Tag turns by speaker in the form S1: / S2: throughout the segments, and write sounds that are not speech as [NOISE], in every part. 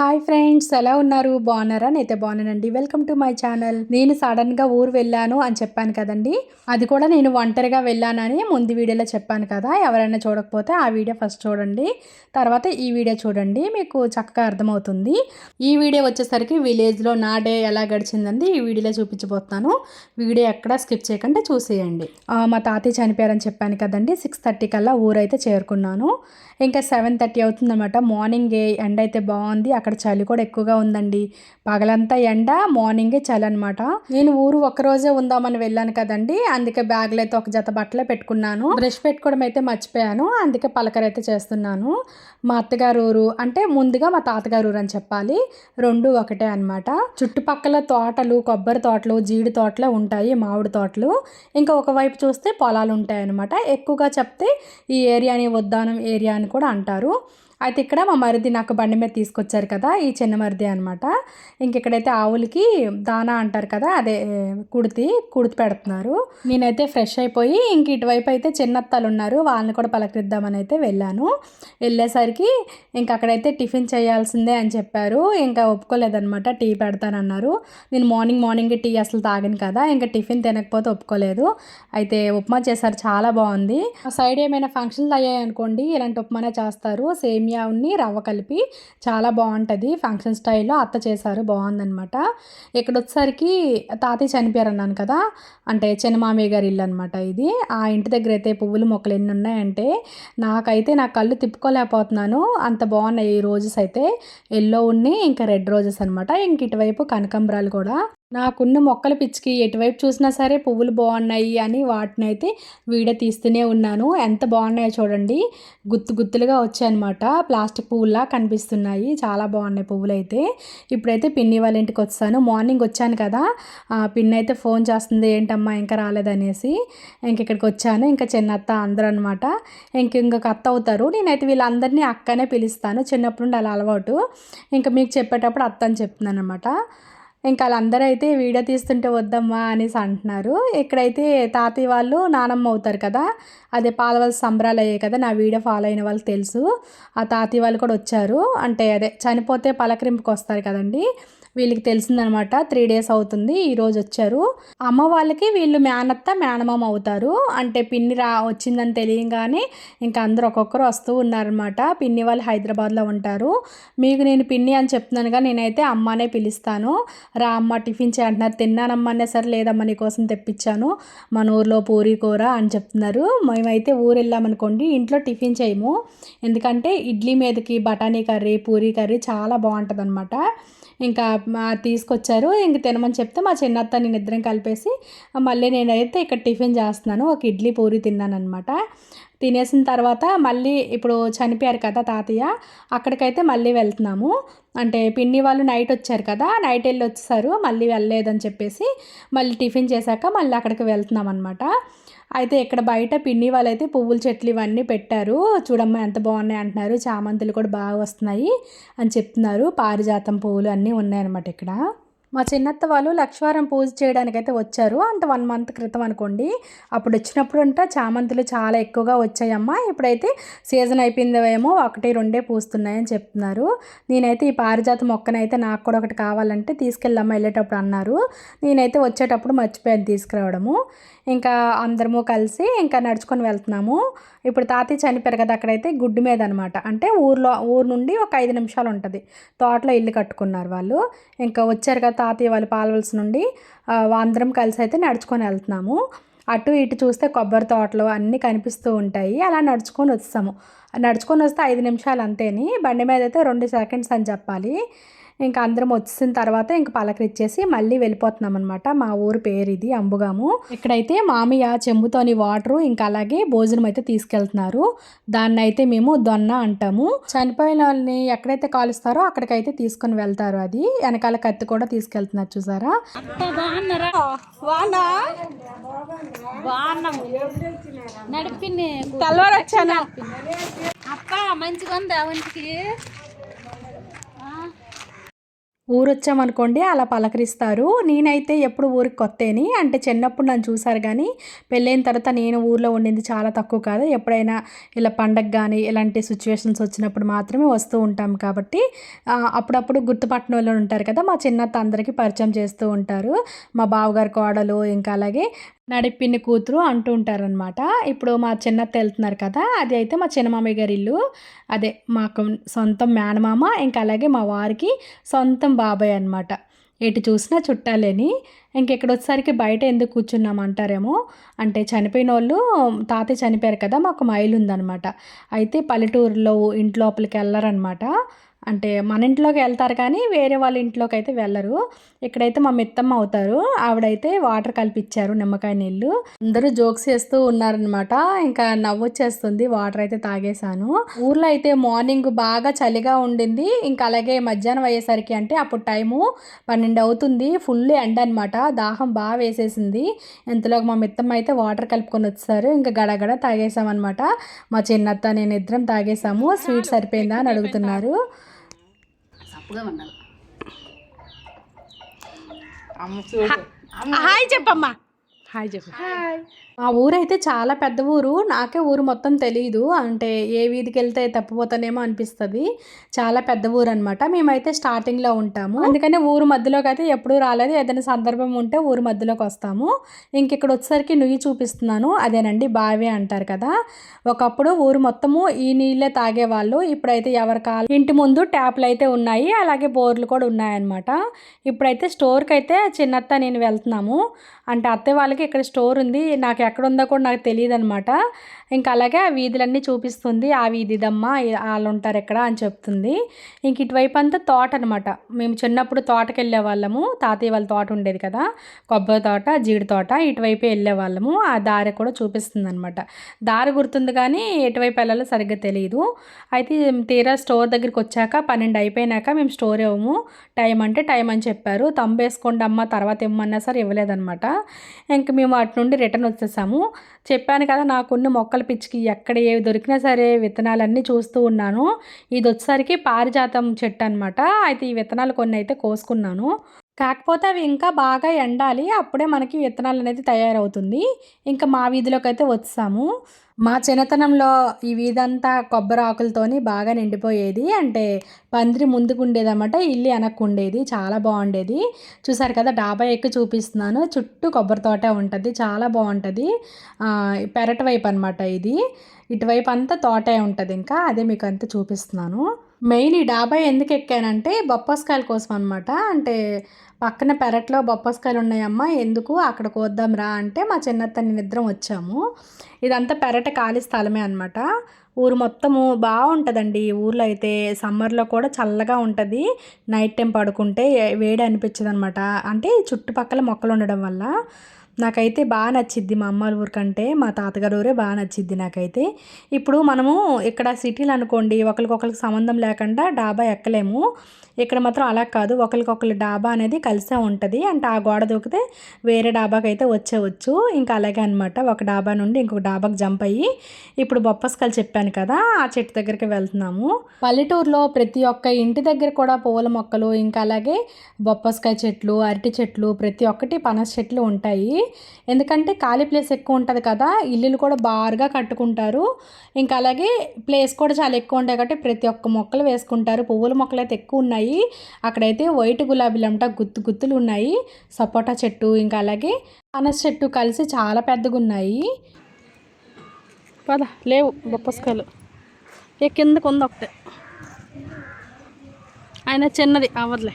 S1: Hi friends ఎలా ఉన్నారు? బాగున్నారా? నేనైతే బాగున్నానండి. వెల్కమ్ టు మై ఛానల్ నేను సడన్గా ఊరు వెళ్ళాను అని చెప్పాను కదండి. అది కూడా నేను ఒంటరిగా వెళ్ళానని ముందు వీడియోలో చెప్పాను కదా. ఎవరైనా చూడకపోతే ఆ వీడియో ఫస్ట్ చూడండి. తర్వాత ఈ వీడియో చూడండి. మీకు చక్కగా అర్థమవుతుంది. ఈ వీడియో వచ్చేసరికి విలేజ్లో నా డే ఎలా గడిచిందండి ఈ వీడియోలో చూపించబోతున్నాను. వీడియో ఎక్కడ స్కిప్ చేయకుండా చూసేయండి. మా తాతయ్య చనిపోయారని చెప్పాను కదండి. సిక్స్ థర్టీ కల్లా ఊరైతే చేరుకున్నాను. ఇంకా సెవెన్ థర్టీ అవుతుందన్నమాట. మార్నింగ్ ఎండ అయితే బాగుంది. అక్కడ చలి కూడా ఎక్కువగా ఉందండి. పగలంతా ఎండ మార్నింగే చలి అనమాట నేను ఊరు ఒక రోజే ఉందామని వెళ్ళాను కదండి. అందుకే బ్యాగ్లో అయితే ఒక జత బట్టలే పెట్టుకున్నాను. బ్రష్ పెట్టుకోవడం అయితే మర్చిపోయాను. అందుకే పలకర అయితే చేస్తున్నాను. మా అత్తగారు ఊరు అంటే ముందుగా మా తాతగారు ఊరు అని చెప్పాలి. రెండు ఒకటే అనమాట చుట్టుపక్కల తోటలు కొబ్బరి తోటలు జీడి తోటలే ఉంటాయి మామిడి తోటలు. ఇంకా ఒకవైపు చూస్తే పొలాలు ఉంటాయి అనమాట ఎక్కువగా చెప్తే ఈ ఏరియాని ఉద్దానం ఏరియా అని కూడా అంటారు. అయితే ఇక్కడ మా మరిది నాకు బండి మీద తీసుకొచ్చారు కదా ఈ చిన్న మరిది అనమాట ఇంకెక్కడైతే ఆవులకి దానా అంటారు కదా అదే కుడితి కుడితి పెడుతున్నారు. నేనైతే ఫ్రెష్ అయిపోయి ఇంక ఇటువైపు అయితే చిన్నత్తలు ఉన్నారు వాళ్ళని కూడా పలకరిద్దామని అయితే వెళ్ళాను. వెళ్ళేసరికి ఇంక అక్కడైతే టిఫిన్ చేయాల్సిందే అని చెప్పారు. ఇంకా ఒప్పుకోలేదనమాట టీ పెడతానన్నారు. నేను మార్నింగ్ మార్నింగ్ టీ అసలు తాగను కదా ఇంకా టిఫిన్ తినకపోతే ఒప్పుకోలేదు. అయితే ఉప్మా చేశారు చాలా బాగుంది. ఆ సైడ్ ఏమైనా ఫంక్షన్లు అయ్యాయి అనుకోండి ఇలాంటి ఉప్మానే చేస్తారు. సేమ్ ఉన్ని రవ్వ కలిపి చాలా బాగుంటుంది. ఫంక్షన్ స్టైల్లో అత్త చేశారు. బాగుందనమాట ఇక్కడ వచ్చేసరికి తాతయ్య చనిపోయారు అన్నాను కదా. అంటే చిన్నమామయ్య గారి ఇల్లు అనమాట ఇది. ఆ ఇంటి దగ్గర అయితే పువ్వులు మొక్కలు ఎన్ని ఉన్నాయంటే నాకైతే నా కళ్ళు తిప్పుకోలేకపోతున్నాను. అంత బాగున్నాయి ఈ రోజెస్ అయితే. ఎల్లో ఉన్ని ఇంకా రెడ్ రోజెస్ అనమాట ఇంక ఇటువైపు కనకంబరాలు కూడా. నాకున్న మొక్కల పిచ్చికి ఎటువైపు చూసినా సరే పువ్వులు బాగున్నాయి అని వాటిని అయితే వీడియో తీస్తూనే ఉన్నాను. ఎంత బాగున్నాయో చూడండి. గుత్తు గుత్తులుగా వచ్చాయన్నమాట. ప్లాస్టిక్ పువ్వులా కనిపిస్తున్నాయి. చాలా బాగున్నాయి పువ్వులు అయితే ఇప్పుడైతే పిన్ని వాళ్ళ ఇంటికి వచ్చాను. మార్నింగ్ వచ్చాను కదా. పిన్ని అయితే ఫోన్ చేస్తుంది ఏంటమ్మా ఇంకా రాలేదనేసి. ఇంక ఇక్కడికి వచ్చాను. ఇంకా చిన్న అత్త అందరూ అనమాట ఇంక ఇంకొక అత్త అవుతారు. నేనైతే వీళ్ళందరినీ అక్కనే పిలుస్తాను. చిన్నప్పటి నుండి అలా అలవాటు. ఇంకా మీకు చెప్పేటప్పుడు అత్త అని చెప్తున్నాను అనమాట ఇంకా వాళ్ళందరూ అయితే వీడియో తీస్తుంటే వద్దమ్మా అనేసి అంటున్నారు. ఇక్కడైతే తాతయ్య వాళ్ళు నానమ్మ అవుతారు కదా అదే పాలవలస సంబరాలు అయ్యాయి కదా నా వీడియో ఫాలో అయిన వాళ్ళకి తెలుసు. ఆ తాతయ్య వాళ్ళు కూడా వచ్చారు. అంటే అదే చనిపోతే పలకరింపుకి వస్తారు కదండి వీళ్ళకి తెలిసిందనమాట. త్రీ డేస్ అవుతుంది ఈరోజు వచ్చారు. అమ్మ వాళ్ళకి వీళ్ళు మేనత్త మేనమామ అవుతారు. అంటే పిన్ని రా వచ్చిందని తెలియగానే ఇంకా అందరూ ఒక్కొక్కరు వస్తూ ఉన్నారనమాట. పిన్ని వాళ్ళు హైదరాబాద్లో ఉంటారు. మీకు నేను పిన్ని అని చెప్తున్నానుగా నేనైతే అమ్మనే పిలుస్తాను. రా అమ్మ టిఫిన్ చేయంటున్నారు తిన్నానమ్మా అనే సరే లేదమ్మా నీకోసం తెప్పించాను. మన ఊర్లో పూరి కూర అని చెప్తున్నారు. మేమైతే ఊరు వెళ్ళామనుకోండి ఇంట్లో టిఫిన్ చేయము. ఎందుకంటే ఇడ్లీ మీదకి బఠానీ కర్రీ పూరి కర్రీ చాలా బాగుంటుంది అనమాట ఇంకా తీసుకొచ్చారు. ఇంక తినమని చెప్తే మా చిన్నత్త నేను ఇద్దరం కలిపేసి మళ్ళీ నేనైతే ఇక్కడ టిఫిన్ చేస్తున్నాను. ఒక ఇడ్లీ పూరి తిన్నాను అనమాట తినేసిన తర్వాత మళ్ళీ ఇప్పుడు చనిపోయారు కదా తాతయ్య అక్కడికైతే మళ్ళీ వెళ్తున్నాము. అంటే పిన్ని వాళ్ళు నైట్ వచ్చారు కదా నైట్ వెళ్ళి వచ్చేసారు మళ్ళీ వెళ్ళలేదని చెప్పేసి మళ్ళీ టిఫిన్ చేశాక మళ్ళీ అక్కడికి వెళ్తున్నాం అనమాట అయితే ఇక్కడ బయట పిన్ని వాళ్ళైతే పువ్వుల చెట్లు ఇవన్నీ పెట్టారు. చూడమ్మా ఎంత బాగున్నాయి అంటున్నారు. చామంతులు కూడా బాగా వస్తున్నాయి అని చెప్తున్నారు. పారిజాతం పువ్వులు అన్నీ ఉన్నాయన్నమాట ఇక్కడ. మా చిన్నత్త వాళ్ళు లక్షవారం పూజ చేయడానికైతే వచ్చారు. అంటే వన్ మంత్ క్రితం అనుకోండి. అప్పుడు వచ్చినప్పుడు అంట చామంతులు చాలా ఎక్కువగా వచ్చాయమ్మా. ఇప్పుడైతే సీజన్ అయిపోయిందేమో ఒకటి రెండే పూస్తున్నాయని చెప్తున్నారు. నేనైతే ఈ పారిజాత మొక్కనైతే నాకు కూడా ఒకటి కావాలంటే తీసుకెళ్ళమ్మా వెళ్ళేటప్పుడు అన్నారు. నేనైతే వచ్చేటప్పుడు మర్చిపోయాను తీసుకురావడము. ఇంకా అందరము కలిసి ఇంకా నడుచుకొని వెళ్తున్నాము. ఇప్పుడు తాతయ్య చనిపోయారు కదా అక్కడైతే గుడ్డు మీద అనమాట అంటే ఊర్లో ఊరు నుండి ఒక ఐదు నిమిషాలు ఉంటుంది. తోటలో ఇల్లు కట్టుకున్నారు వాళ్ళు. ఇంకా వచ్చారు కదా తాతయ్య వాళ్ళు పాలవలసి నుండి. అందరం కలిసి అయితే నడుచుకొని వెళ్తున్నాము. అటు ఇటు చూస్తే కొబ్బరి తోటలు అన్నీ కనిపిస్తూ ఉంటాయి. అలా నడుచుకొని వస్తాము. నడుచుకొని వస్తే ఐదు నిమిషాలు అంతేని. బండి మీద అయితే రెండు సెకండ్స్ అని చెప్పాలి. ఇంకా అందరం వచ్చిన తర్వాత ఇంక పలకరిచ్చేసి మళ్ళీ వెళ్ళిపోతున్నాం అనమాట మా ఊరు పేరు ఇది అంబుగాము. ఇక్కడైతే మామయ్య చెంబుతోని వాటరు ఇంకా అలాగే భోజనం అయితే తీసుకెళ్తున్నారు. దాన్ని అయితే మేము దొన్న అంటాము. చనిపోయిన వాళ్ళని ఎక్కడైతే కాలుస్తారో అక్కడికైతే తీసుకొని వెళ్తారు అది. వెనకాల కత్తి కూడా తీసుకెళ్తున్నారు చూసారా?
S2: నడిపిని
S1: తెల్లవారు వచ్చాను?
S2: అప్ప మంచిగా ఉంది ఒంటికి?
S1: ఊరు వచ్చామనుకోండి అలా పలకరిస్తారు. నేనైతే ఎప్పుడు ఊరికి కొత్తేని. అంటే చిన్నప్పుడు నన్ను చూసారు కానీ పెళ్ళైన తర్వాత నేను ఊర్లో ఉండింది చాలా తక్కువ కాదు. ఎప్పుడైనా ఇలా పండగ కానీ ఇలాంటి సిచ్యువేషన్స్ వచ్చినప్పుడు మాత్రమే వస్తూ ఉంటాం కాబట్టి అప్పుడప్పుడు గుర్తుపట్టిన వాళ్ళు ఉంటారు కదా మా చిన్నత్త అందరికీ పరిచయం చేస్తూ ఉంటారు. మా బావగారి కోడలు ఇంకా అలాగే నడిపిన్ని కూతురు అంటూ ఉంటారనమాట ఇప్పుడు మా చిన్నత్త వెళ్తున్నారు కదా అది అయితే మా చిన్నమామయ్య గారి ఇల్లు. అదే మాకు సొంతం మేనమామ ఇంకా అలాగే మా వారికి సొంతం బాబాయ్ అనమాట ఎటు చూసినా చుట్టాలేని. ఇంకెక్కడ వచ్చేసరికి బయట ఎందుకు కూర్చున్నాం అంటారేమో అంటే చనిపోయిన వాళ్ళు తాతయ్య చనిపోయారు కదా మాకు మైలు ఉందనమాట అయితే పల్లెటూరులో ఇంట్లోపలికి వెళ్ళారనమాట అంటే మన ఇంట్లోకి వెళ్తారు కానీ వేరే వాళ్ళ ఇంట్లోకి అయితే వెళ్ళరు. ఇక్కడైతే మా మిత్తమ్మ అవుతారు. ఆవిడైతే వాటర్ కలిపిచ్చారు నిమ్మకాయ నీళ్ళు. అందరూ జోక్స్ చేస్తూ ఉన్నారనమాట ఇంకా నవ్వొచ్చేస్తుంది వాటర్ అయితే తాగేశాను. ఊర్లో అయితే మార్నింగ్ బాగా చలిగా ఉండింది. ఇంకా అలాగే మధ్యాహ్నం అయ్యేసరికి అంటే అప్పుడు టైము పన్నెండు అవుతుంది. ఫుల్ ఎండ అనమాట దాహం బాగా వేసేసింది. ఇంతలోకి మా మిత్తమ్మ అయితే వాటర్ కలుపుకొని వచ్చారు ఇంకా గడగడ తాగేసామన్నమాట మా చిన్నత్త నేను ఇద్దరం తాగేసాము స్వీట్ సరిపోయిందా అని అడుగుతున్నారు.
S3: చప్పుగా ఉండాలి
S1: హాయ్ చెప్పమ్మా. హాయ్ చెప్పు. ఆ ఊరైతే చాలా పెద్ద ఊరు. నాకే ఊరు మొత్తం తెలియదు అంటే ఏ వీధికి వెళ్తే తప్పిపోతానేమో అనిపిస్తుంది. చాలా పెద్ద ఊరు అనమాట మేమైతే స్టార్టింగ్లో ఉంటాము. అందుకని ఊరు మధ్యలోకి అయితే ఎప్పుడూ రాలేదు. ఏదైనా సందర్భం ఉంటే ఊరు మధ్యలోకి వస్తాము. ఇంక ఇక్కడ వచ్చేసరికి నుయ్యి చూపిస్తున్నాను. అదేనండి బావి అంటారు కదా. ఒకప్పుడు ఊరు మొత్తము ఈ నీళ్ళే తాగేవాళ్ళు. ఇప్పుడైతే ఎవరి కాలు ఇంటి ముందు ట్యాప్లు అయితే ఉన్నాయి. అలాగే బోర్లు కూడా ఉన్నాయన్నమాట. ఇప్పుడైతే స్టోర్కి అయితే చిన్నత్త నేను వెళ్తున్నాము. అంటే అత్తే వాళ్ళకి ఇక్కడ స్టోర్ ఉంది. నాకు ఎక్కడ ఉందో కూడా నాకు తెలియదు అనమాట ఇంకా అలాగే ఆ వీధులన్నీ చూపిస్తుంది. ఆ వీధిదమ్మా వాళ్ళు ఉంటారు ఎక్కడ అని చెప్తుంది. ఇంక ఇటువైపు అంతా తోట అనమాట మేము చిన్నప్పుడు తోటకి వెళ్ళే వాళ్ళము తాతయ్య వాళ్ళ తోట ఉండేది కదా. కొబ్బరి తోట జీడి తోట ఇటువైపు వెళ్ళే వాళ్ళము ఆ దారి కూడా చూపిస్తుంది అనమాట దారి గుర్తుంది కానీ ఎటువైపు వెళ్ళాలో సరిగ్గా తెలియదు అయితే తీరా స్టోర్ దగ్గరికి వచ్చాక పన్నెండు అయిపోయినాక మేము స్టోర్ ఇవ్వము టైం అంటే టైం అని చెప్పారు. తంబేసుకోండి అమ్మ తర్వాత ఇమ్మన్నా సరే ఇవ్వలేదన్నమాట. ఇంక మేము అటు నుండి రిటర్న్ చేస్తాము. చెప్పాను కదా నాకున్న మొక్కల పిచ్చికి ఎక్కడ ఏవి దొరికినా సరే విత్తనాలన్నీ చూస్తూ ఉన్నాను. ఇది వచ్చేసరికి పారిజాతం చెట్టు అనమాట అయితే ఈ విత్తనాలు కొన్ని అయితే కోసుకున్నాను. కాకపోతే అవి ఇంకా బాగా ఎండాలి. అప్పుడే మనకి విత్తనాలు అనేది తయారవుతుంది. ఇంకా మా వీధిలోకి అయితే వచ్చాము. మా చిన్నతనంలో ఈ వీధంతా కొబ్బరి ఆకులతోని బాగా నిండిపోయేది. అంటే పందిరి ముందుకు ఉండేదన్నమాట ఇల్లు వెనక్కు ఉండేది చాలా బాగుండేది. చూసారు కదా డాబా ఎక్కి చూపిస్తున్నాను. చుట్టూ కొబ్బరి తోట ఉంటుంది. చాలా బాగుంటుంది. పెరటి వైపు అనమాట ఇది. ఇటువైపు అంతా తోటే ఉంటుంది ఇంకా. అదే మీకు అంతా చూపిస్తున్నాను. మెయిన్ ఈ డాబా ఎందుకు ఎక్కానంటే బొప్పాస్కాయల కోసం అనమాట అంటే పక్కన పెరట్లో బొప్పస్కాయలు ఉన్నాయమ్మా ఎందుకు? అక్కడ కోద్దాం రా అంటే మా చిన్నతని నిద్రం వచ్చాము. ఇదంతా పెరట ఖాళీ స్థలమే అనమాట ఊరు మొత్తము బాగుంటుందండి. ఈ ఊర్లో అయితే సమ్మర్లో కూడా చల్లగా ఉంటుంది. నైట్ టైం పడుకుంటే వేడి అనిపించదు అనమాట అంటే చుట్టుపక్కల మొక్కలు ఉండడం వల్ల నాకైతే బాగా నచ్చిద్ది మా అమ్మ ఊరు కంటే. మా తాతగారు ఊరే బాగా నచ్చిద్ది నాకైతే. ఇప్పుడు మనము ఇక్కడ సిటీలు అనుకోండి ఒకరికొకరికి సంబంధం లేకుండా డాబా ఎక్కలేము. ఇక్కడ మాత్రం అలా కాదు. ఒకరికొకరు డాబా అనేది కలిసే ఉంటుంది. అంటే ఆ గోడ దూకితే వేరే డాబాకి అయితే వచ్చేవచ్చు. ఇంకా అలాగే అనమాట ఒక డాబా నుండి ఇంకొక డాబాకి జంప్ అయ్యి ఇప్పుడు బొప్పస్కాయలు చెప్పాను కదా ఆ చెట్టు దగ్గరికి వెళ్తున్నాము. పల్లెటూరులో ప్రతి ఒక్క ఇంటి దగ్గర కూడా పూల మొక్కలు ఇంకా అలాగే బొప్పస్కాయ చెట్లు అరటి చెట్లు ప్రతి ఒక్కటి పనస చెట్లు ఉంటాయి. ఎందుకంటే ఖాళీ ప్లేస్ ఎక్కువ ఉంటుంది కదా ఇల్లులు కూడా బారుగా కట్టుకుంటారు. ఇంకా అలాగే ప్లేస్ కూడా చాలా ఎక్కువ ఉంటాయి కాబట్టి ప్రతి ఒక్క మొక్కలు వేసుకుంటారు. పువ్వుల మొక్కలు అయితే ఎక్కువ ఉన్నాయి. అక్కడైతే వైట్ గులాబీలు అంట గుత్తు గుత్తులు ఉన్నాయి. సపోటా చెట్టు ఇంకా అలాగే పనస చెట్టు కలిసి చాలా పెద్దగా ఉన్నాయి. పద లేవు బొప్పస్కాయలు. ఏ కిందకు ఉంది ఒకటే. ఆయన చిన్నది అవ్వదులే.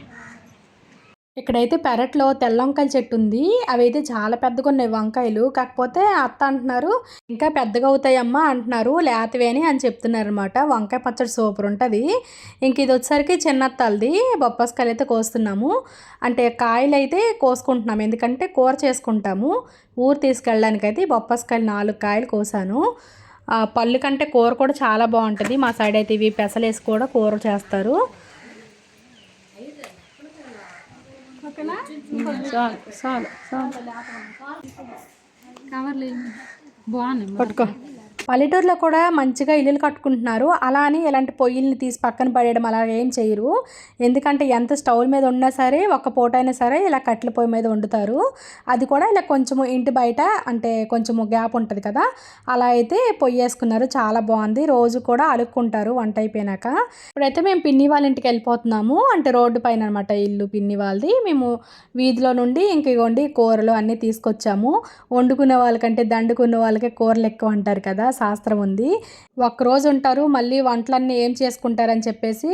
S1: ఇక్కడైతే పెరట్లో తెల్ల వంకాయల చెట్టు ఉంది. అవి అయితే చాలా పెద్దగా ఉన్నాయి వంకాయలు. కాకపోతే అత్త అంటున్నారు ఇంకా పెద్దగా అవుతాయమ్మా అంటున్నారు. లేతవే అని అని చెప్తున్నారు అనమాట వంకాయ పచ్చడి సూపర్ ఉంటుంది. ఇంక ఇది వచ్చేసరికి చిన్న చిన్నత్తలది. బొప్పస్కాయలు అయితే కోస్తున్నాము. అంటే కాయలు అయితే కోసుకుంటున్నాము. ఎందుకంటే కూర చేసుకుంటాము. ఊరు తీసుకెళ్ళడానికి అయితే ఈ నాలుగు కాయలు కోసాను. పళ్ళు కంటే కూర కూడా చాలా బాగుంటుంది. మా సైడ్ అయితే ఇవి పెసలేసి కూడా కూర చేస్తారు. చాలు చాలు చాలు.
S2: కవర్లు బాగున్నాయి.
S1: పట్టుకో. పల్లెటూరులో కూడా మంచిగా ఇల్లులు కట్టుకుంటున్నారు. అలా అని ఇలాంటి పొయ్యిల్ని తీసి పక్కన పడేయడం అలా ఏం చేయరు. ఎందుకంటే ఎంత స్టవ్ మీద ఉన్నా సరే ఒక్క పూట అయినా సరే ఇలా కట్టెల పొయ్యి మీద వండుతారు. అది కూడా ఇలా కొంచెము ఇంటి బయట అంటే కొంచెము గ్యాప్ ఉంటుంది కదా అలా అయితే పొయ్యి వేసుకున్నారు. చాలా బాగుంది. రోజు కూడా అలుక్కుంటారు వంట అయిపోయినాక. ఇప్పుడైతే మేము పిన్ని వాళ్ళ ఇంటికి వెళ్ళిపోతున్నాము. అంటే రోడ్డు పైన అనమాట ఇల్లు పిన్ని వాళ్ళది. మేము వీధిలో నుండి ఇంక ఇగోండి కూరలు అన్నీ తీసుకొచ్చాము. వండుకునే వాళ్ళకంటే దండుకున్న వాళ్ళకే కూరలు ఎక్కువ అంటారు కదా శాస్త్రం ఉంది. ఒక్కరోజు ఉంటారు మళ్ళీ వంటలన్నీ ఏం చేసుకుంటారని చెప్పేసి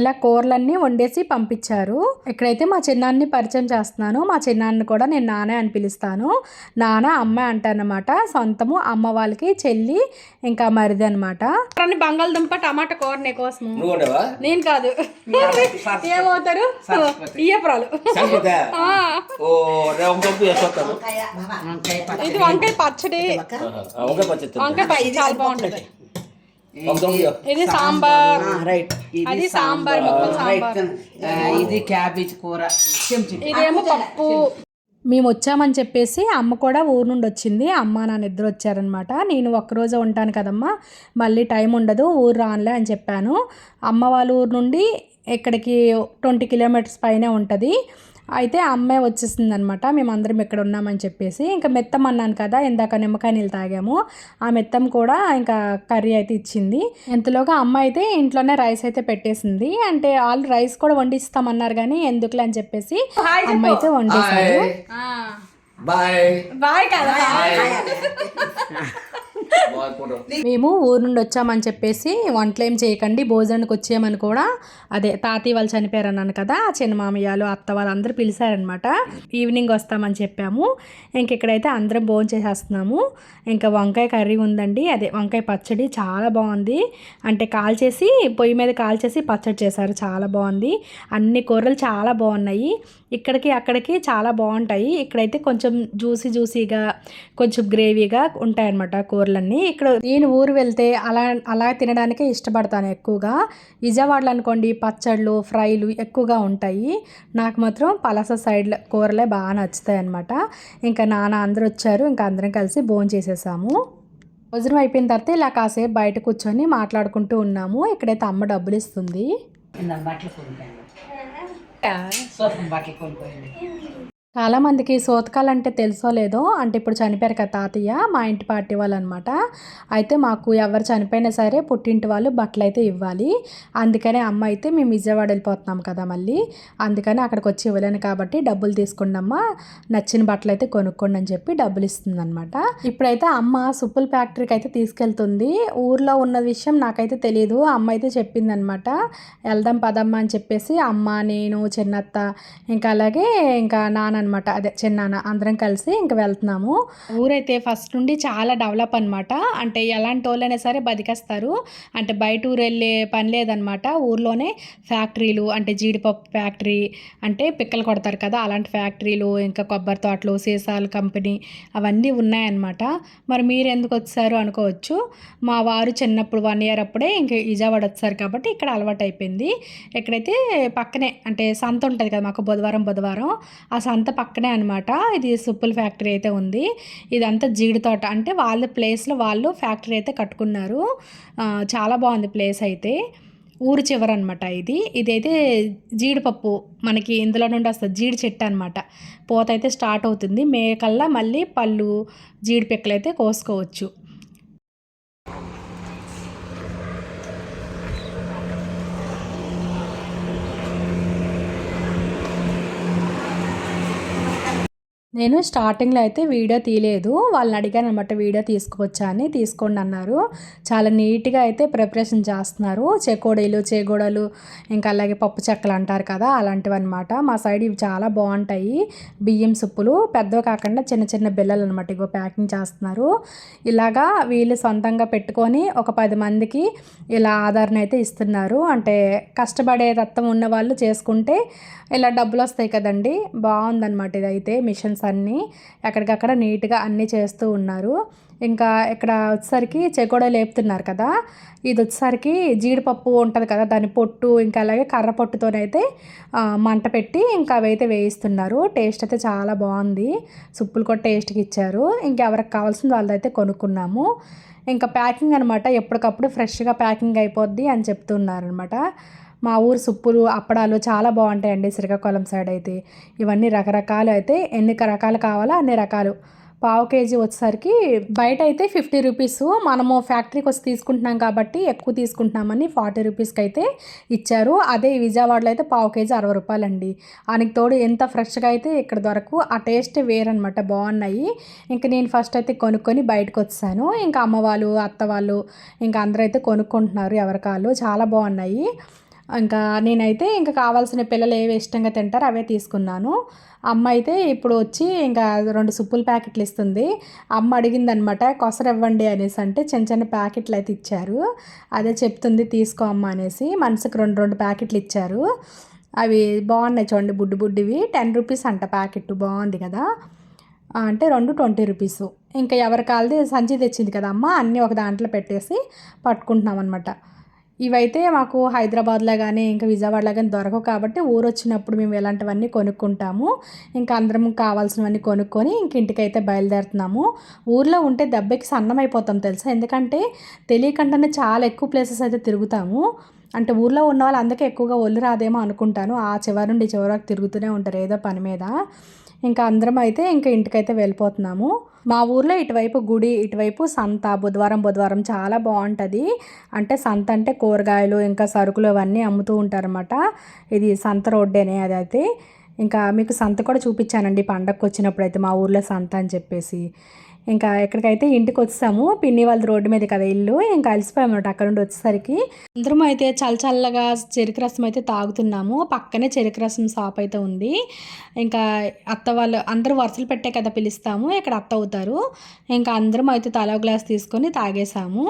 S1: ఇలా కూరలన్నీ వండేసి పంపించారు. ఇక్కడైతే మా చిన్నాన్ని పరిచయం చేస్తున్నాను. మా చిన్నాన్ని కూడా నేను నానే అని పిలుస్తాను. నాన్న అమ్మ అంటానమాట సొంతము అమ్మ వాళ్ళకి చెల్లి ఇంకా మరిది అనమాట బంగాళదుంప టమాటా కూర నీ
S4: ఉండవా
S1: నేను కాదు. ఏమవుతారు? ఇయ్యపురాలు ఇది వంకాయ పచ్చడి.
S4: వంకాయ పచ్చడి
S1: చాలా బాగుంటుంది. ఇది? సాంబార్.
S5: రైట్.
S1: అది సాంబార్.
S5: ఇది క్యాబేజ్ కూర.
S1: ఇదేమో పప్పు. మేము వచ్చామని చెప్పేసి అమ్మ కూడా ఊరు నుండి వచ్చింది. అమ్మ నాన్న ఇద్దరు వచ్చారనమాట నేను ఒక్కరోజే ఉంటాను కదమ్మా. మళ్ళీ టైం ఉండదు ఊరు రానులే అని చెప్పాను. అమ్మ వాళ్ళ ఊరు నుండి ఇక్కడికి ట్వంటీ కిలోమీటర్స్ పైనే ఉంటుంది. అయితే అమ్మే వచ్చేసింది అనమాట మేమందరం ఇక్కడ ఉన్నామని చెప్పేసి ఇంకా మెత్తం అన్నాను కదా ఇందాక నిమ్మకాయ నీళ్ళు తాగాము. ఆ మెత్తం కూడా ఇంకా కర్రీ అయితే ఇచ్చింది. ఎంతలోగా అమ్మ అయితే ఇంట్లోనే రైస్ అయితే పెట్టేసింది. అంటే ఆల్ రైస్ కూడా వండిస్తామన్నారు కానీ ఎందుకులే అని చెప్పేసి అమ్మ అయితే వండేశారు
S4: బాయ్.
S1: బాయ్ కదా. [LAUGHS] మేము ఊరు నుండి వచ్చామని చెప్పేసి వంటలు ఏం చేయకండి భోజనానికి వచ్చేయమని కూడా అదే తాతయ్య వాళ్ళు చనిపోయారు అన్నాను కదా చిన్న మామయ్యలు అత్త వాళ్ళు అందరూ పిలిచారనమాట ఈవినింగ్ వస్తామని చెప్పాము. ఇంక ఇక్కడైతే అందరం భోజనం చేసేస్తున్నాము. ఇంకా వంకాయ కర్రీ ఉందండి. అదే వంకాయ పచ్చడి చాలా బాగుంది. అంటే కాల్చేసి పొయ్యి మీద కాల్చేసి పచ్చడి చేశారు. చాలా బాగుంది. అన్ని కూరలు చాలా బాగున్నాయి. ఇక్కడికి అక్కడికి చాలా బాగుంటాయి. ఇక్కడైతే కొంచెం జ్యూసీ జ్యూసీగా కొంచెం గ్రేవీగా ఉంటాయన్నమాట కూరలన్నీ. ఇక్కడ నేను ఊరు వెళ్తే అలా అలా తినడానికే ఇష్టపడతాను ఎక్కువగా. విజయవాడలో అనుకోండి పచ్చళ్ళు ఫ్రైలు ఎక్కువగా ఉంటాయి. నాకు మాత్రం పలాస సైడ్ కూరలే బాగా నచ్చుతాయి అనమాట ఇంకా నాన్న అందరూ వచ్చారు ఇంకా అందరం కలిసి భోజనం చేసేసాము. భోజనం అయిపోయిన తర్వాత ఇలా కాసేపు బయట కూర్చొని మాట్లాడుకుంటూ ఉన్నాము. ఇక్కడైతే అమ్మ డబ్బులు ఇస్తుంది.
S5: బట్టలు కొనుక్కోండి సోఫా
S1: చాలామందికి సోతకాలంటే సోతకాలు అంటే తెలుసో లేదో అంటే ఇప్పుడు చనిపోయారు కదా తాతయ్య మా ఇంటి పార్టీ వాళ్ళు అనమాట అయితే మాకు ఎవరు చనిపోయినా సరే పుట్టింటి వాళ్ళు బట్టలు అయితే ఇవ్వాలి. అందుకనే అమ్మ అయితే మేము విజయవాడ వెళ్ళిపోతున్నాం కదా మళ్ళీ. అందుకని అక్కడికి వచ్చి ఇవ్వలేను కాబట్టి డబ్బులు తీసుకుండమ్మా నచ్చిన బట్టలు అయితే కొనుక్కోండి అని చెప్పి డబ్బులు ఇస్తుందనమాట ఇప్పుడైతే అమ్మ సుప్పుల ఫ్యాక్టరీకి అయితే తీసుకెళ్తుంది. ఊర్లో ఉన్న విషయం నాకైతే తెలియదు అమ్మ అయితే చెప్పిందనమాట వెళ్దాం పదమ్మ అని చెప్పేసి అమ్మ నేను చిన్నత్త ఇంకా అలాగే ఇంకా నాన్న అనమాట అదే చిన్నాన్న అందరం కలిసి ఇంకా వెళ్తున్నాము. ఊరైతే ఫస్ట్ నుండి చాలా డెవలప్ అనమాట అంటే ఎలాంటి వాళ్ళైనా సరే బతికేస్తారు. అంటే బయట ఊరు వెళ్ళే పని లేదనమాట ఊర్లోనే ఫ్యాక్టరీలు అంటే జీడిపప్పు ఫ్యాక్టరీ అంటే పిక్కలు కొడతారు కదా అలాంటి ఫ్యాక్టరీలు ఇంకా కొబ్బరి తోటలు సీసాల కంపెనీ అవన్నీ ఉన్నాయన్నమాట. మరి మీరు ఎందుకు వచ్చారు అనుకోవచ్చు. మా వారు చిన్నప్పుడు వన్ ఇయర్ అప్పుడే ఇంకా విజయవాడ వచ్చారు కాబట్టి ఇక్కడ అలవాటు అయిపోయింది ఇక్కడైతే పక్కనే అంటే సంత ఉంటుంది కదా మాకు బుధవారం బుధవారం ఆ సంత పక్కనే అనమాట ఇది సుప్పుల ఫ్యాక్టరీ అయితే ఉంది. ఇదంతా జీడి తోట. అంటే వాళ్ళ ప్లేస్లో వాళ్ళు ఫ్యాక్టరీ అయితే కట్టుకున్నారు. చాలా బాగుంది ప్లేస్ అయితే. ఊరు చివర అనమాట ఇది. ఇదైతే జీడిపప్పు. మనకి ఇందులో నుండి వస్తుంది జీడి చెట్టు అనమాట పూత అయితే స్టార్ట్ అవుతుంది మేకల్లా మళ్ళీ పళ్ళు జీడిపెక్కలు అయితే కోసుకోవచ్చు. నేను స్టార్టింగ్లో అయితే వీడియో తీయలేదు. వాళ్ళని అడిగాను అనమాట వీడియో తీసుకువచ్చా? అని. తీసుకోండి అన్నారు. చాలా నీట్గా అయితే ప్రిపరేషన్ చేస్తున్నారు. చెకోడీలు చేగోడలు ఇంకా అలాగే పప్పు చెక్కలు అంటారు కదా అలాంటివి అనమాట మా సైడ్ ఇవి చాలా బాగుంటాయి. బియ్యం సుప్పులు పెద్దవి కాకుండా చిన్న చిన్న బిల్లలు అనమాట ఇగో ప్యాకింగ్ చేస్తున్నారు. ఇలాగా వీళ్ళు సొంతంగా పెట్టుకొని ఒక పది మందికి ఇలా ఆధారణ అయితే ఇస్తున్నారు. అంటే కష్టపడే తత్వం ఉన్న వాళ్ళు చేసుకుంటే ఇలా డబ్బులు వస్తాయి కదండి. బాగుందన్నమాట ఇదైతే మిషన్స్ అన్నీ ఎక్కడికక్కడ నీట్గా అన్నీ చేస్తూ ఉన్నారు. ఇంకా ఇక్కడ వచ్చేసరికి చెకోడ లేపుతున్నారు కదా. ఇది వచ్చేసరికి జీడిపప్పు ఉంటుంది కదా దాని పొట్టు ఇంకా అలాగే కర్ర పొట్టుతోనైతే మంట పెట్టి ఇంకా అవైతే వేయిస్తున్నారు. టేస్ట్ అయితే చాలా బాగుంది. సుప్పులు కూడా టేస్ట్కి ఇచ్చారు. ఇంకెవరికి కావాల్సింది వాళ్ళదైతే కొనుక్కున్నాము. ఇంకా ప్యాకింగ్ అనమాట ఎప్పటికప్పుడు ఫ్రెష్గా ప్యాకింగ్ అయిపోద్ది అని చెప్తున్నారనమాట మా ఊరు సుప్పులు అప్పడాలు చాలా బాగుంటాయండి శ్రీకాకుళం సైడ్ అయితే. ఇవన్నీ రకరకాలు అయితే ఎన్ని రకాలు కావాలో అన్ని రకాలు. పావు కేజీ వచ్చేసరికి బయట అయితే ఫిఫ్టీ రూపీస్. మనము ఫ్యాక్టరీకి వచ్చి తీసుకుంటున్నాం కాబట్టి ఎక్కువ తీసుకుంటున్నామని ఫార్టీ రూపీస్కి అయితే ఇచ్చారు. అదే విజయవాడలో అయితే పావు కేజీ అరవై రూపాయలండి. దానికి తోడు ఎంత ఫ్రెష్గా అయితే ఇక్కడ దొరకు ఆ టేస్ట్ వేరనమాట బాగున్నాయి. ఇంకా నేను ఫస్ట్ అయితే కొనుక్కొని బయటకు వచ్చాను. ఇంకా అమ్మ వాళ్ళు అత్త వాళ్ళు ఇంకా అందరూ అయితే కొనుక్కుంటున్నారు ఎవరికాళ్ళు చాలా బాగున్నాయి. ఇంకా నేనైతే ఇంకా కావాల్సిన పిల్లలు ఏవి ఇష్టంగా తింటారో అవే తీసుకున్నాను. అమ్మ అయితే ఇప్పుడు వచ్చి ఇంకా రెండు సుప్పుల ప్యాకెట్లు ఇస్తుంది. అమ్మ అడిగిందనమాట కొసరు ఇవ్వండి అనేసి అంటే చిన్న చిన్న ప్యాకెట్లు అయితే ఇచ్చారు. అదే చెప్తుంది తీసుకో అమ్మ అనేసి మనసుకు రెండు రెండు ప్యాకెట్లు ఇచ్చారు. అవి బాగున్నాయి చూడండి బుడ్డు బుడ్డివి. టెన్ రూపీస్ అంట ప్యాకెట్ బాగుంది కదా. అంటే రెండు ట్వంటీ రూపీస్. ఇంకా ఎవరి కాలది సంచి తెచ్చింది కదా అమ్మ అన్నీ ఒక దాంట్లో పెట్టేసి పట్టుకుంటున్నాం అనమాట ఇవైతే మాకు హైదరాబాద్లో కానీ ఇంకా విజయవాడలో కానీ దొరకవు కాబట్టి ఊరు వచ్చినప్పుడు మేము ఇలాంటివన్నీ కొనుక్కుంటాము. ఇంకా అందరం కావాల్సినవన్నీ కొనుక్కొని ఇంక ఇంటికైతే బయలుదేరుతున్నాము. ఊర్లో ఉంటే దెబ్బకి సన్నం అయిపోతాం తెలుసా? ఎందుకంటే తెలియకుండానే చాలా ఎక్కువ ప్లేసెస్ అయితే తిరుగుతాము. అంటే ఊర్లో ఉన్న వాళ్ళు అందుకే ఎక్కువగా ఒళ్ళు రాదేమో అనుకుంటాను. ఆ చివరి నుండి ఈ చివరి వరకు తిరుగుతూనే ఉంటారు ఏదో పని మీద. ఇంకా అందరం అయితే ఇంకా ఇంటికైతే వెళ్ళిపోతున్నాము. మా ఊర్లో ఇటువైపు గుడి ఇటువైపు సంత బుధవారం బుధవారం చాలా బాగుంటుంది. అంటే సంత అంటే కూరగాయలు ఇంకా సరుకులు అవన్నీ అమ్ముతూ ఉంటారన్నమాట. ఇది సంత రోడ్డేనే అది అయితే ఇంకా మీకు సంత కూడా చూపించానండి. పండగకు వచ్చినప్పుడు అయితే మా ఊర్లో సంత అని చెప్పేసి. ఇంకా ఎక్కడికైతే ఇంటికి వచ్చాము పిన్ని వాళ్ళ రోడ్డు మీద కదా ఇల్లు ఇంకా అలసిపోయామన్నమాట అక్కడ నుండి వచ్చేసరికి. అందరం అయితే చల్ల చల్లగా చెరుకు రసం అయితే తాగుతున్నాము. పక్కనే చెరుకు రసం షాప్ అయితే ఉంది. ఇంకా అత్త వాళ్ళు అందరూ వరుసలు పెట్టే కదా పిలుస్తాము. ఇక్కడ అత్త అవుతారు. ఇంకా అందరం అయితే తలా గ్లాస్ తీసుకొని తాగేసాము.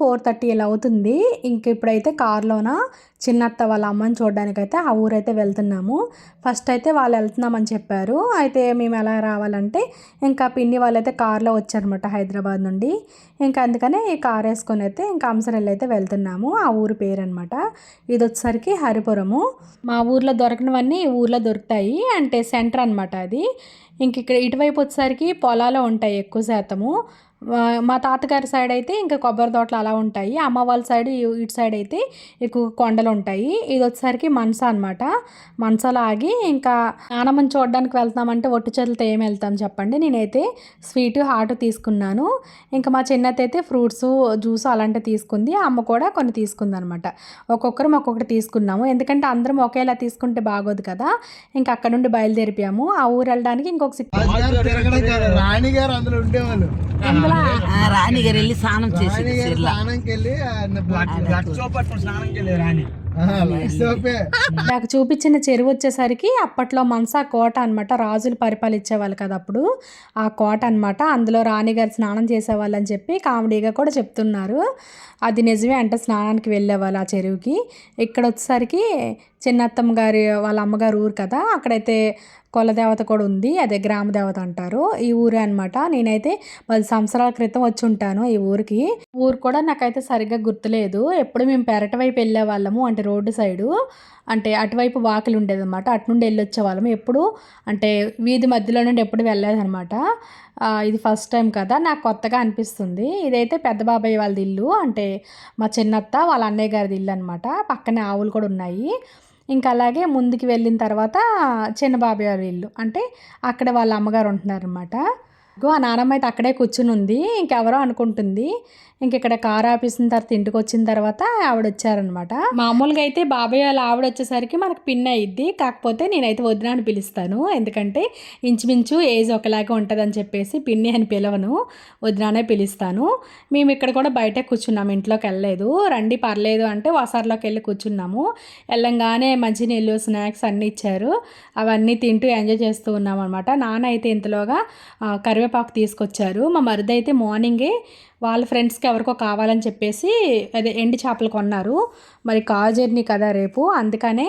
S1: ఫోర్ థర్టీ ఇలా అవుతుంది. ఇంక ఇప్పుడైతే కార్లోన చిన్నత్త వాళ్ళ అమ్మని చూడడానికైతే ఆ ఊరైతే వెళ్తున్నాము. ఫస్ట్ అయితే వాళ్ళు వెళ్తున్నామని చెప్పారు. అయితే మేము ఎలా రావాలంటే ఇంకా పిన్ని వాళ్ళైతే కార్లో వచ్చారనమాట హైదరాబాద్ నుండి. ఇంకా అందుకనే ఈ కార్ వేసుకొని అయితే ఇంకా అంసరల్లి అయితే వెళ్తున్నాము. ఆ ఊరు పేరు అనమాట ఇది వచ్చేసరికి హరిపురము. మా ఊర్లో దొరకనివన్నీ ఈ ఊర్లో దొరుకుతాయి. అంటే సెంటర్ అనమాట అది. ఇంక ఇక్కడ ఇటువైపు వచ్చేసరికి పొలాలు ఉంటాయి ఎక్కువ శాతము. మా తాతగారి సైడ్ అయితే ఇంకా కొబ్బరి తోటలు అలా ఉంటాయి అమ్మ వాళ్ళ సైడ్ ఇటు సైడ్ అయితే ఎక్కువ కొండలు ఉంటాయి ఇది వచ్చేసరికి మనస అనమాట మనసలో ఆగి ఇంకా నానమ్మని చూడడానికి వెళ్తామంటే ఒట్టు చేతులతో ఏం వెళ్తాం చెప్పండి నేనైతే స్వీట్ హాట్ తీసుకున్నాను ఇంకా మా చిన్నత అయితే ఫ్రూట్స్ జ్యూస్ అలాంటివి తీసుకుంది అమ్మ కూడా కొన్ని తీసుకుంది అనమాట ఒక్కొక్కరు ఒక్కొక్కటి తీసుకున్నాము ఎందుకంటే అందరం ఒకేలా తీసుకుంటే బాగోదు కదా ఇంకా అక్కడ నుండి బయలుదేరిపోయాము ఆ ఊరు వెళ్ళడానికి ఇంకొక సిక్స్
S6: రాణి గారు
S5: రాణి వెళ్ళి స్నానం చేసి
S6: రాణి స్నానంకి వెళ్ళి సోపే
S1: నాకు చూపించిన చెరువు వచ్చేసరికి అప్పట్లో మనసా కోట అనమాట రాజులు పరిపాలించేవాళ్ళు కదా అప్పుడు. ఆ కోట అనమాట అందులో రాణిగారు స్నానం చేసేవాళ్ళు అని చెప్పి కామెడీగా కూడా చెప్తున్నారు. అది నిజమే అంటే స్నానానికి వెళ్ళేవాళ్ళు ఆ చెరువుకి. ఇక్కడ వచ్చేసరికి చిన్నత్తమ్మ గారి వాళ్ళ అమ్మగారు ఊరు కదా. అక్కడైతే కులదేవత కూడా ఉంది. అదే గ్రామ దేవత అంటారు. ఈ ఊరే అనమాట నేనైతే పది సంవత్సరాల క్రితం వచ్చి ఉంటాను ఈ ఊరికి. ఊరు కూడా నాకైతే సరిగ్గా గుర్తులేదు. ఎప్పుడు మేము పెరట వైపు వెళ్ళే వాళ్ళము అంటే రోడ్డు సైడు అంటే అటువైపు వాకిలి ఉండేది అనమాట అటు నుండి వెళ్ళొచ్చే వాళ్ళం. ఎప్పుడు అంటే వీధి మధ్యలో నుండి ఎప్పుడు వెళ్ళలేదన్నమాట. అనమాట ఇది ఫస్ట్ టైం కదా. నాకు కొత్తగా అనిపిస్తుంది. ఇదైతే పెద్ద బాబాయ్ వాళ్ళది ఇల్లు. అంటే మా చిన్నత్త వాళ్ళ అన్నయ్య గారిది ఇల్లు అనమాట పక్కనే ఆవులు కూడా ఉన్నాయి. ఇంకా అలాగే ముందుకు వెళ్ళిన తర్వాత చిన్న బాబాయ్ వాళ్ళ ఇల్లు. అంటే అక్కడ వాళ్ళ అమ్మగారు ఉంటున్నారు అనమాట ఆ నానమ్మ అయితే అక్కడే కూర్చుని ఉంది ఇంకెవరో అనుకుంటుంది. ఇంక ఇక్కడ కార్ ఆపేసిన తర్వాత ఇంటికి వచ్చిన తర్వాత ఆవిడ వచ్చారనమాట మామూలుగా అయితే బాబాయ్ వాళ్ళ ఆవిడ వచ్చేసరికి మనకు పిన్ అయ్యిద్ది కాకపోతే నేనైతే వదిన అని పిలుస్తాను. ఎందుకంటే ఇంచుమించు ఏజ్ ఒకలాగే ఉంటుందని చెప్పేసి పిన్ని అని పిలవను. వదినానే పిలుస్తాను. మేము ఇక్కడ కూడా బయట కూర్చున్నాము. ఇంట్లోకి వెళ్ళలేదు. రండి పర్లేదు అంటే వసార్లోకి వెళ్ళి కూర్చున్నాము. వెళ్ళంగానే మంచినీళ్ళు స్నాక్స్ అన్నీ ఇచ్చారు. అవన్నీ తింటూ ఎంజాయ్ చేస్తూ ఉన్నాం అనమాట నాన్న అయితే ఇంతలోగా కరివేపాకు తీసుకొచ్చారు. మా మరిది అయితే మార్నింగే వాళ్ళ ఫ్రెండ్స్కి ఎవరికో కావాలని చెప్పేసి అదే ఎండి చేపలు కొన్నారు. మరి కార్ జర్నీ కదా రేపు. అందుకనే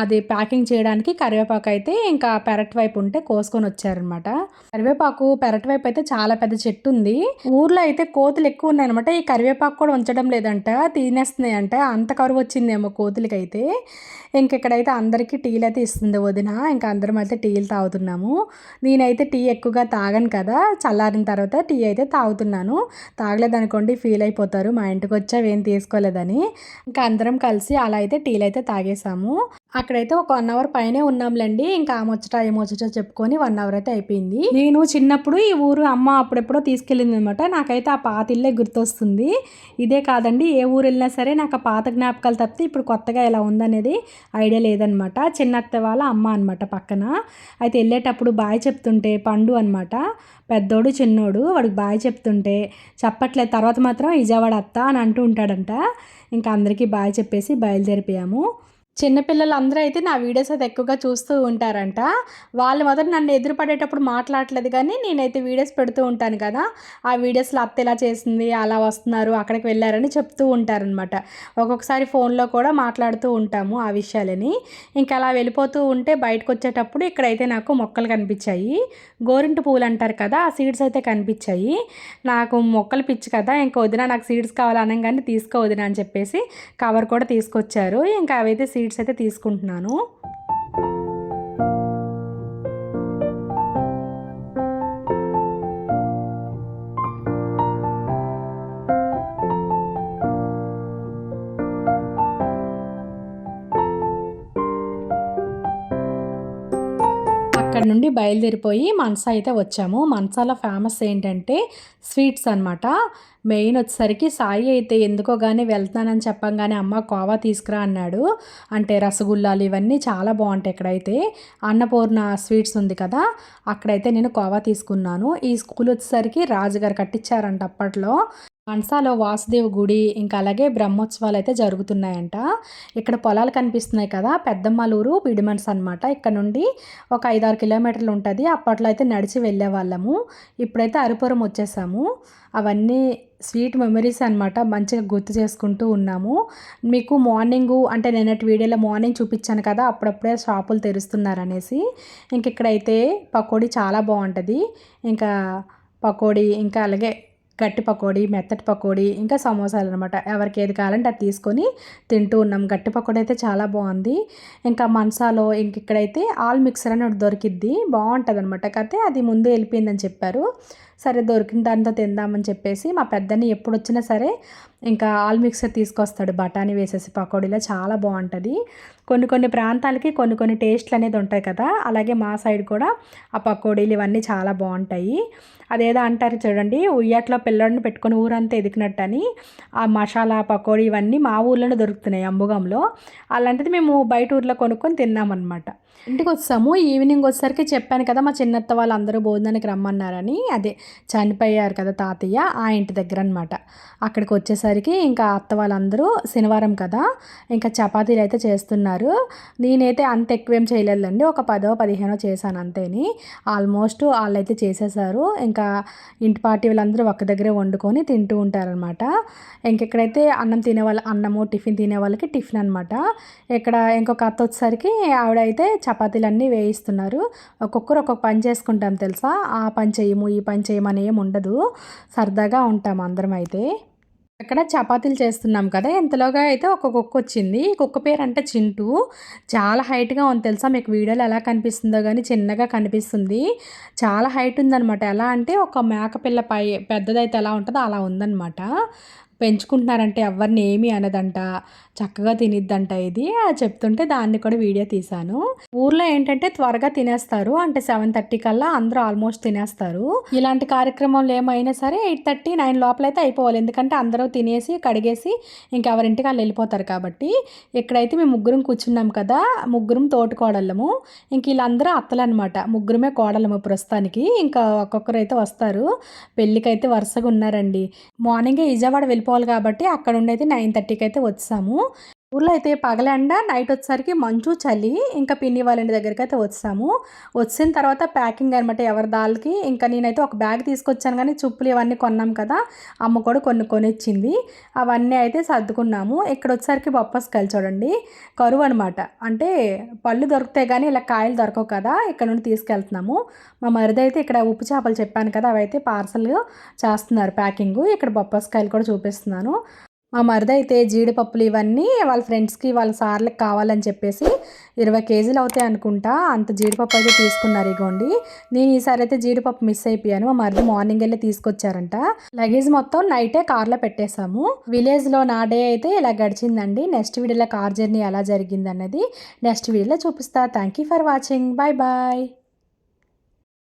S1: అది ప్యాకింగ్ చేయడానికి కరివేపాకు అయితే ఇంకా పెరట్ వైపు ఉంటే కోసుకొని వచ్చారనమాట. కరివేపాకు పెరట్ వైపు అయితే చాలా పెద్ద చెట్టు ఉంది. ఊర్లో అయితే కోతులు ఎక్కువ ఉన్నాయన్నమాట. ఈ కరివేపాకు కూడా ఉంచడం లేదంట తినేస్తున్నాయంట. అంత కరువు వచ్చిందేమో కోతులకి అయితే ఇంక ఇక్కడైతే అందరికీ టీలు అయితే ఇస్తుంది వదిన. ఇంకా అందరం అయితే టీలు తాగుతున్నాము. నేనైతే టీ ఎక్కువగా తాగను కదా. చల్లారిన తర్వాత టీ అయితే తాగుతున్నాను. తాగలేదనుకోండి ఫీల్ అయిపోతారు. మా ఇంటికి వచ్చావేం ఏం తీసుకోలేదని. ఇంకా అందరం కలిసి అలా అయితే టీలు అయితే తాగేసాము. అక్కడైతే ఒక వన్ అవర్ పైనే ఉన్నాంలేండి. ఇంకా ఆ ముచ్చట ఏ ముచ్చట చెప్పుకొని వన్ అవర్ అయితే అయిపోయింది. నేను చిన్నప్పుడు ఈ ఊరు అమ్మ అప్పుడెప్పుడో తీసుకెళ్ళింది అనమాట నాకైతే ఆ పాత ఇల్లే గుర్తొస్తుంది. ఇదే కాదండి ఏ ఊరు వెళ్ళినా సరే నాకు ఆ పాత జ్ఞాపకాలు తప్పితే ఇప్పుడు కొత్తగా ఎలా ఉందనేది ఐడియా లేదనమాట. చిన్న అత్త వాళ్ళ అమ్మ అనమాట పక్కన. అయితే వెళ్ళేటప్పుడు బాయ్ చెప్తుంటే పండు అనమాట. పెద్దోడు చిన్నోడు వాడికి బాయ్ చెప్తుంటే చెప్పట్లేదు. తర్వాత మాత్రం విజయవాడ అత్త అని అంటూ ఉంటాడంట. ఇంకా అందరికీ బాయ్ చెప్పేసి బయలుదేరిపోయాము. చిన్నపిల్లలందరూ అయితే నా వీడియోస్ అయితే ఎక్కువగా చూస్తూ ఉంటారంట. వాళ్ళు మొదట నన్ను ఎదురుపడేటప్పుడు మాట్లాడట్లేదు కానీ నేనైతే వీడియోస్ పెడుతూ ఉంటాను కదా. ఆ వీడియోస్లో అత్త ఇలా చేసింది అలా వస్తున్నారు అక్కడికి వెళ్ళారని చెప్తూ ఉంటారనమాట ఒక్కొక్కసారి ఫోన్లో కూడా మాట్లాడుతూ ఉంటాము ఆ విషయాలని. ఇంకా అలా వెళ్ళిపోతూ ఉంటే బయటకు వచ్చేటప్పుడు ఇక్కడైతే నాకు మొక్కలు కనిపించాయి. గోరింటి పూలు అంటారు కదా ఆ సీడ్స్ అయితే కనిపించాయి. నాకు మొక్కలు పిచ్చి కదా ఇంకా వదిన నాకు సీడ్స్ కావాలనగానే తీసుకో అని చెప్పేసి కవర్ కూడా తీసుకొచ్చారు. ఇంకా అవైతే సీడ్స్ అయితే తీసుకుంటున్నాను. అక్కడ నుండి బయలుదేరిపోయి మనసా అయితే వచ్చాము. మనసాలో ఫేమస్ ఏంటంటే స్వీట్స్ అనమాట మెయిన్ వచ్చేసరికి సాయి అయితే ఎందుకో కానీ వెళ్తానని చెప్పంగానే అమ్మ కోవా తీసుకురా అన్నాడు. అంటే రసగుల్లాలు ఇవన్నీ చాలా బాగుంటాయి ఇక్కడైతే. అన్నపూర్ణ స్వీట్స్ ఉంది కదా అక్కడైతే నేను కోవా తీసుకున్నాను. ఈ స్కూల్ వచ్చేసరికి రాజుగారు కట్టించారంట అప్పట్లో. మనసాలో వాసుదేవ్ గుడి ఇంకా అలాగే బ్రహ్మోత్సవాలు అయితే జరుగుతున్నాయంట. ఇక్కడ పొలాలు కనిపిస్తున్నాయి కదా పెద్దమ్మలూరు బిడిమన్స్ అనమాట ఇక్కడ నుండి ఒక ఐదారు కిలోమీటర్లు ఉంటుంది. అప్పట్లో అయితే నడిచి వెళ్ళే వాళ్ళము. ఇప్పుడైతే అరిపురం వచ్చేసాము. అవన్నీ స్వీట్ మెమరీస్ అనమాట మంచిగా గుర్తు చేసుకుంటూ ఉన్నాము. మీకు మార్నింగు అంటే నిన్నటి వీడియోలో మార్నింగ్ చూపించాను కదా అప్పుడప్పుడే షాపులు తెరుస్తున్నారనేసి. ఇంక ఇక్కడైతే పకోడీ చాలా బాగుంటుంది. ఇంకా పకోడీ ఇంకా అలాగే గట్టి పకోడీ మెత్తటి పకోడీ ఇంకా సమోసాలు అనమాట ఎవరికి ఏది కావాలంటే అది తీసుకొని తింటూ ఉన్నాం. గట్టి పకోడీ అయితే చాలా బాగుంది. ఇంకా మన్సాలో ఇంక ఇక్కడైతే ఆల్ మిక్సర్ అని ఒకటి దొరికిద్ది. బాగుంటుంది అనమాట కాకపోతే అది ముందు వెళ్ళిపోయిందని చెప్పారు. సరే దొరికిన దాంతో తిందామని చెప్పేసి మా పెద్దని ఎప్పుడు వచ్చినా సరే ఇంకా ఆల్ మిక్సర్ తీసుకొస్తాడు. బఠానీ వేసేసి పకోడీలో చాలా బాగుంటుంది. కొన్ని కొన్ని ప్రాంతాలకి కొన్ని కొన్ని టేస్ట్లు అనేది ఉంటాయి కదా అలాగే మా సైడ్ కూడా ఆ పకోడీలు ఇవన్నీ చాలా బాగుంటాయి. అదేదో అంటారు చూడండి ఉయ్యాట్లో పిల్లడిని పెట్టుకొని ఊరంతా ఎదికినట్టు అని ఆ మసాలా పకోడీ ఇవన్నీ మా ఊర్లోనే దొరుకుతున్నాయి అంబుగంలో. అలాంటిది మేము బయట ఊర్లో కొనుక్కొని తిన్నామన్నమాట. ఇంటికి వచ్చాము ఈవినింగ్ వచ్చేసరికి చెప్పాను కదా మా చిన్నత్త వాళ్ళందరూ భోజనానికి రమ్మన్నారని. అదే చనిపోయారు కదా తాతయ్య ఆ ఇంటి దగ్గర అనమాట అక్కడికి వచ్చేసరికి ఇంకా అత్త వాళ్ళందరూ శనివారం కదా ఇంకా చపాతీలు అయితే చేస్తున్నారు. నేనైతే అంత ఎక్కువేం చేయలేదండి ఒక పదో పదిహేనో చేశాను అంతేని. ఆల్మోస్ట్ వాళ్ళైతే చేసేసారు. ఇంకా ఇంటి పార్టీ వాళ్ళందరూ ఒక్క దగ్గరే వండుకొని తింటూ ఉంటారనమాట. ఇంకెక్కడైతే అన్నం తినే వాళ్ళ అన్నము టిఫిన్ తినే వాళ్ళకి టిఫిన్ అనమాట. ఇక్కడ ఇంకొక అత్త వచ్చేసరికి ఆవిడైతే చపాతీలన్నీ వేయిస్తున్నారు. ఒక్కొక్కరు ఒక్కొక్క పని చేసుకుంటాం తెలుసా? ఆ పని చేయము ఈ పని చేయమని ఏం ఉండదు సరదాగా ఉంటాం అందరం అయితే. అక్కడ చపాతీలు చేస్తున్నాం కదా ఇంతలోగా అయితే ఒక కుక్క వచ్చింది. ఈ కుక్క పేరు అంటే చింటూ. చాలా హైట్గా ఉంది తెలుసా? మీకు వీడియోలో ఎలా కనిపిస్తుందో కానీ చిన్నగా కనిపిస్తుంది. చాలా హైట్ ఉందన్నమాట. ఎలా అంటే ఒక మేకపిల్ల పై పెద్దదైతే ఎలా ఉంటుందో అలా ఉందనమాట పెంచుకుంటున్నారంటే ఎవరిని ఏమీ అనదంట. చక్కగా తినిద్దంట ఇది. అది చెప్తుంటే దాన్ని కూడా వీడియో తీశాను. ఊర్లో ఏంటంటే త్వరగా తినేస్తారు. అంటే సెవెన్ థర్టీ కల్లా అందరూ ఆల్మోస్ట్ తినేస్తారు. ఇలాంటి కార్యక్రమంలో ఏమైనా సరే ఎయిట్ థర్టీ నైన్ లోపల అయితే అయిపోవాలి. ఎందుకంటే అందరూ తినేసి కడిగేసి ఇంకెవరింటికి వాళ్ళు వెళ్ళిపోతారు కాబట్టి. ఇక్కడైతే మేము ముగ్గురం కూర్చున్నాం కదా. ముగ్గురం తోటి కోడళ్ళము ఇంక వీళ్ళందరూ అత్తలు అనమాట ముగ్గురమే కోడలము ప్రస్తుతానికి. ఇంకా ఒక్కొక్కరు అయితే వస్తారు. పెళ్ళికైతే వరుసగా ఉన్నారండి. మార్నింగే విజయవాడ వెళ్ళిపో వెళ్ళిపోవాలి కాబట్టి అక్కడ ఉండి అయితే నైన్ థర్టీకి అయితే వచ్చాము. ఊర్లో అయితే పగలండ నైట్ వచ్చేసరికి మంచు చలి ఇంకా పిన్ని వాళ్ళ ఇంటి దగ్గరికి అయితే వచ్చాము. వచ్చిన తర్వాత ప్యాకింగ్ అనమాట ఎవరి దాల్కి ఇంకా నేనైతే ఒక బ్యాగ్ తీసుకొచ్చాను కానీ చుప్పులు ఇవన్నీ కొన్నాం కదా అమ్మ కూడా కొన్ని కొనిచ్చింది. అవన్నీ అయితే సర్దుకున్నాము. ఇక్కడ వచ్చేసరికి బొప్పస్కాయలు చూడండి. కరువు అనమాట అంటే పళ్ళు దొరుకుతాయి కానీ ఇలా కాయలు దొరకవు కదా ఇక్కడ నుండి తీసుకెళ్తున్నాము. మా మరిది అయితే ఇక్కడ ఉప్పు చేపలు చెప్పాను కదా అవైతే పార్సల్ చేస్తున్నారు ప్యాకింగ్. ఇక్కడ బొప్పస్కాయలు కూడా చూపిస్తున్నాను. మా మరిది అయితే జీడిపప్పులు ఇవన్నీ వాళ్ళ ఫ్రెండ్స్కి వాళ్ళ సార్లకు కావాలని చెప్పేసి ఇరవై కేజీలు అవుతాయి అనుకుంటా. అంత జీడిపప్పు అయితే తీసుకున్నారు ఇగోండి. నేను ఈసారి అయితే జీడిపప్పు మిస్ అయిపోయాను. మా మరిది మార్నింగ్ వెళ్ళి తీసుకొచ్చారంట. లగేజ్ మొత్తం నైటే కార్లో పెట్టేశాము. విలేజ్లో నా డే అయితే ఇలా గడిచిందండి. నెక్స్ట్ వీడియోలో కార్ జర్నీ ఎలా జరిగింది అన్నది నెక్స్ట్ వీడియోలో చూపిస్తా. Thank you for watching. Bye bye